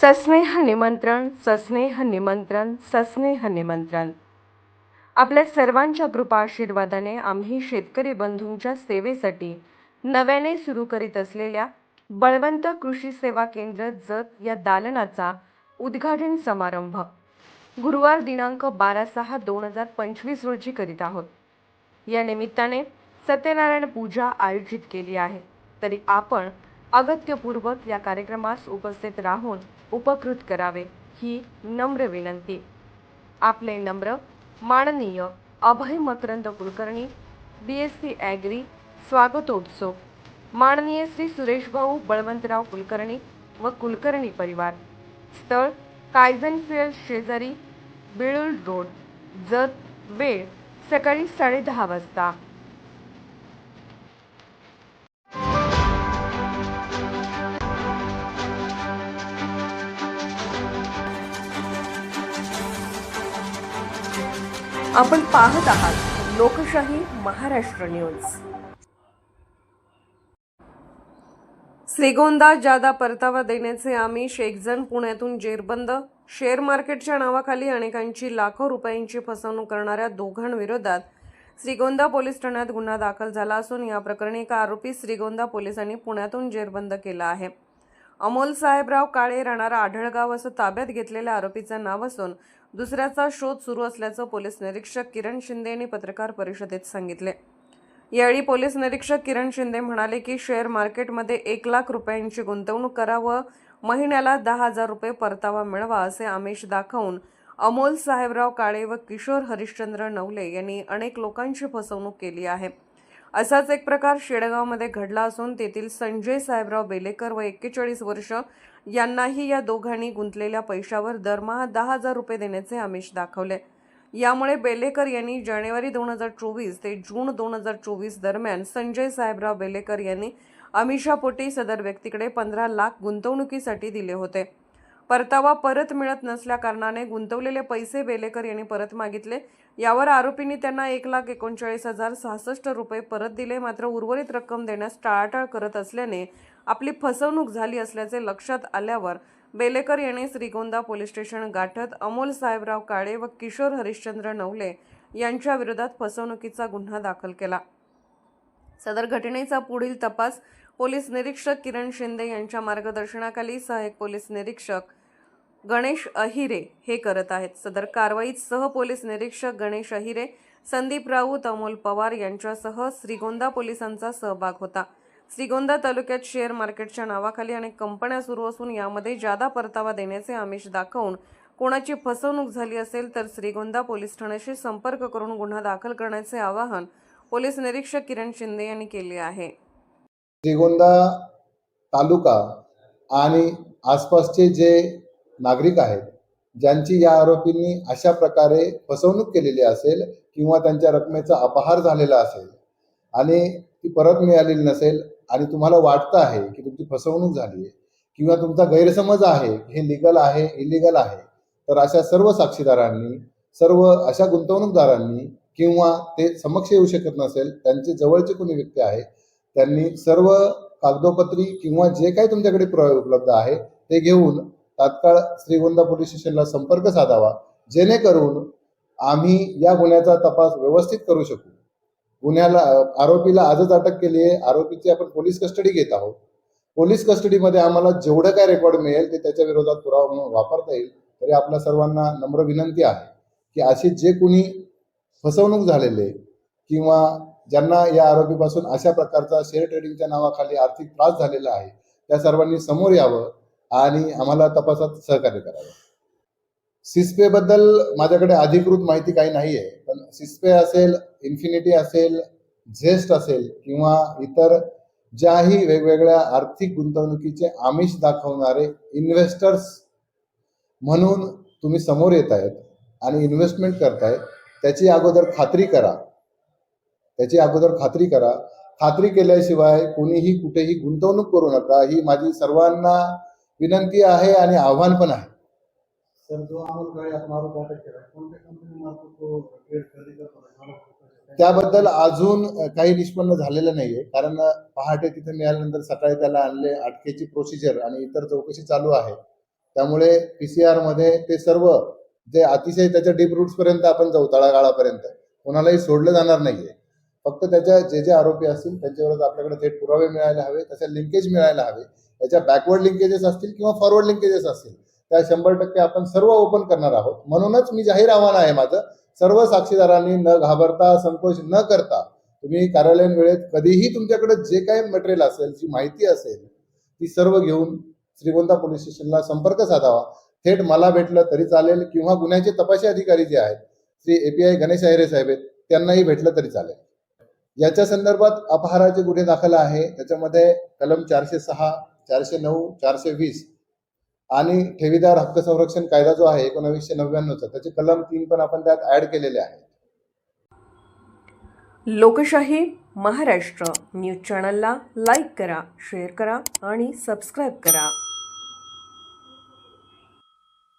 सस्नेह निमंत्रण सस्नेह निमंत्रण सस्नेह निमंत्रण. आपल्या सर्वांच्या कृपा आशीर्वादाने आम्ही शेतकरी बंधूंच्या सेवेसाठी नव्याने सुरू करीत असलेल्या बळवंत कृषी सेवा केंद्र जत या दालनाचा उद्घाटन समारंभ गुरुवार दिनांक बारा सहा दोन हजार पंचवीस रोजी करीत आहोत. या निमित्ताने सत्यनारायण पूजा आयोजित केली आहे. तरी आपण अगत्यपूर्वक या कार्यक्रमास उपस्थित राहून उपकृत करावे ही नम्र विनंती. आपले नम्र माननीय Abhay Makarand Kulkarni B S C agri स्वागतोत्सव. माननीय श्री सुरेशभाऊ बळवंतराव कुलकर्णी व कुलकर्णी परिवार. स्थळ कायझन फील्ड शेजारी बिळुल रोड जत वेळ सकाळी साडेदहा वाजता. आपण पाहत आहात लोकशाही महाराष्ट्र न्यूज. श्रीगोंदा जादा परतावा देण्याचे आमिष एक जण पुण्यातून जेरबंद. शेअर मार्केटच्या नावाखाली अनेकांची लाखो रुपयांची फसवणूक करणाऱ्या दोघांविरोधात श्रीगोंदा पोलीस ठाण्यात गुन्हा दाखल झाला असून या प्रकरणी एका आरोपी श्रीगोंदा पोलिसांनी पुण्यातून जेरबंद केला आहे. अमोल साहेबराव काळे राहणारा आढळगाव असं ताब्यात घेतलेल्या आरोपीचं नाव असून दुसऱ्याचा शोध सुरू असल्याचं पोलीस निरीक्षक किरण शिंदे यांनी पत्रकार परिषदेत सांगितले. यावेळी पोलीस निरीक्षक किरण शिंदे म्हणाले की शेअर मार्केटमध्ये एक लाख रुपयांची गुंतवणूक करा व महिन्याला दहा हजार रुपये परतावा मिळवा असे आमिष दाखवून अमोल साहेबराव काळे व किशोर हरिश्चंद्र नवले यांनी अनेक लोकांची फसवणूक केली आहे. असाच एक प्रकार शेडगावमध्ये घडला असून तेथील संजय साहेबराव बेलेकर व एक्केचाळीस वर्ष यांनाही या दोघांनी गुंतलेल्या पैशावर दरमहा दहा हजार रुपये देण्याचे आमिष दाखवले. यामुळे बेलेकर यांनी जानेवारी दोन हजार चोवीस ते जून दोन हजार चोवीस दरम्यान संजय साहेबराव बेलेकर यांनी अमिषापोटी सदर व्यक्तीकडे पंधरा लाख गुंतवणुकीसाठी दिले होते. परतावा परत मिळत नसल्याकारणाने गुंतवलेले पैसे बेलेकर यांनी परत मागितले. यावर आरोपींनी त्यांना एक लाख एकोणचाळीस हजार सहासष्ट रुपये परत दिले. मात्र उर्वरित रक्कम देण्यास टाळाटाळ करत असल्याने आपली फसवणूक झाली असल्याचे लक्षात आल्यावर बेलेकर यांनी श्रीगोंदा पोलीस स्टेशन गाठत अमोल साहेबराव काळे व किशोर हरिश्चंद्र नवले यांच्या विरोधात फसवणुकीचा गुन्हा दाखल केला. सदर घटनेचा पुढील तपास पोलीस निरीक्षक किरण शिंदे यांच्या मार्गदर्शनाखाली सहाय्यक पोलीस निरीक्षक गणेश अहिरे हे करत आहेत. सदर कारवाईत सह पोलीस निरीक्षक गणेश अहिरे संदीप राऊत अमोल पवार यांच्यासह श्रीगोंदा पोलिसांचा सहभाग होता. श्रीगोंदा तालुक्यात शेअर मार्केटच्या नावाखाली अनेक कंपन्या सुरू असून यामध्ये जादा परतावा देण्याचे आमिष दाखवून कोणाची फसवणूक झाली असेल तर श्रीगोंदा पोलीस ठाण्याशी संपर्क करून गुन्हा दाखल करण्याचे आवाहन पोलीस निरीक्षक किरण शिंदे यांनी केले आहे. श्रीगोंदा तालुका आणि आसपासचे जे नागरिक आहेत ज्यांची या आरोपींनी अशा प्रकारे फसवणूक केलेली असेल किंवा त्यांच्या रकमेचा अपहार झालेला असेल आणि ती परत मिळालेली नसेल आणि तुम्हाला वाटतं आहे की तुमची फसवणूक झाली आहे किंवा तुमचा गैरसमज आहे हे लिगल आहे इलिगल आहे तर अशा सर्व साक्षीदारांनी सर्व अशा गुंतवणूकदारांनी किंवा ते समक्ष येऊ शकत नसेल त्यांचे जवळचे कोणी व्यक्ती आहे त्यांनी सर्व कागदोपत्री किंवा जे काही तुमच्याकडे पुरावे उपलब्ध आहे ते घेऊन तात्काळ श्रीगोंदा पोलीस स्टेशनला संपर्क साधावा जेणेकरून आम्ही या गुन्ह्याचा तपास व्यवस्थित करू शकू. गुन्ह्याला आरोपीला आजच अटक केली आहे. आरोपीची आपण पोलीस कस्टडी घेत आहोत. पोलीस कस्टडीमध्ये आम्हाला जेवढं काय रेकॉर्ड मिळेल ते त्याच्या विरोधात पुरावा म्हणून वापरता येईल. तरी आपल्या सर्वांना नम्र विनंती आहे की असे जे कुणी फसवणूक झालेले किंवा ज्यांना या आरोपीपासून अशा प्रकारचा शेअर ट्रेडिंगच्या नावाखाली आर्थिक त्रास झालेला आहे त्या सर्वांनी समोर यावं. आणि आम्हाला तपासात सहकार्य करावं. सिस्पे बद्दल माझ्याकडे अधिकृत माहिती काही नाही आहे पण सिस्पे असेल इन्फिनिटी असेल झेस्ट असेल किंवा इतर ज्याही वेगवेगळ्या आर्थिक गुंतवणुकीचे आमिष दाखवणारे इन्व्हेस्टर्स म्हणून तुम्ही समोर येत आहेत आणि इन्व्हेस्टमेंट करताय त्याची अगोदर खात्री करा. त्याची अगोदर खात्री करा. खात्री केल्याशिवाय कोणीही कुठेही गुंतवणूक करू नका. ही माझी सर्वांना विनंती आहे आणि आव्हान पण आहे. त्याबद्दल अजून काही निष्पन्न झालेलं नाहीये कारण पहाटे तिथे मिळाल्यानंतर सकाळी त्याला आणले अटकेची प्रोसिजर आणि इतर चौकशी चालू आहे. त्यामुळे पी सी आरमध्ये ते सर्व जे अतिशय त्याच्या डीप रूट्सपर्यंत आपण जाऊ तळागाळापर्यंत कोणालाही सोडलं जाणार नाहीये. फक्त त्याच्या जे जे आरोपी असतील त्यांच्यावर आपल्याकडे थेट पुरावे मिळायला हवे त्याच्या लिंकेज मिळायला हवे. त्याच्या बॅकवर्ड लिंकेजेस असतील किंवा फॉरवर्ड लिंकेजेस असतील त्या शंभर टक्के आपण सर्व ओपन करणार आहोत. म्हणूनच मी जाहीर आव्हान आहे माझं सर्व साक्षीदारांनी न घाबरता संकोच न करता तुम्ही कार्यालयीन वेळेत कधीही तुमच्याकडे जे काही मटेरियल असेल जी माहिती असेल ती सर्व घेऊन श्रीगोंदा पोलीस स्टेशनला संपर्क साधावा. थेट मला भेटलं तरी चालेल किंवा गुन्ह्याचे तपासी अधिकारी जे आहेत श्री एपीआय गणेश अहिरे साहेब आहेत त्यांनाही भेटलं तरी चालेल. याच्या संदर्भात अपहाराचे गुन्हे दाखल आहे. त्याच्यामध्ये कलम चारशे सहा चारशे नऊ चारशे वीस. आणि ठेवीदार हक्क संरक्षण कायदा जो आहे एकोणावीसशे नव्याण्णवचा त्याचे कलम तीन पण आपण त्यात ऍड केलेले आहेत. लोकशाही महाराष्ट्र. न्यूज चॅनलला लाईक करा शेअर करा आणि सबस्क्राईब करा.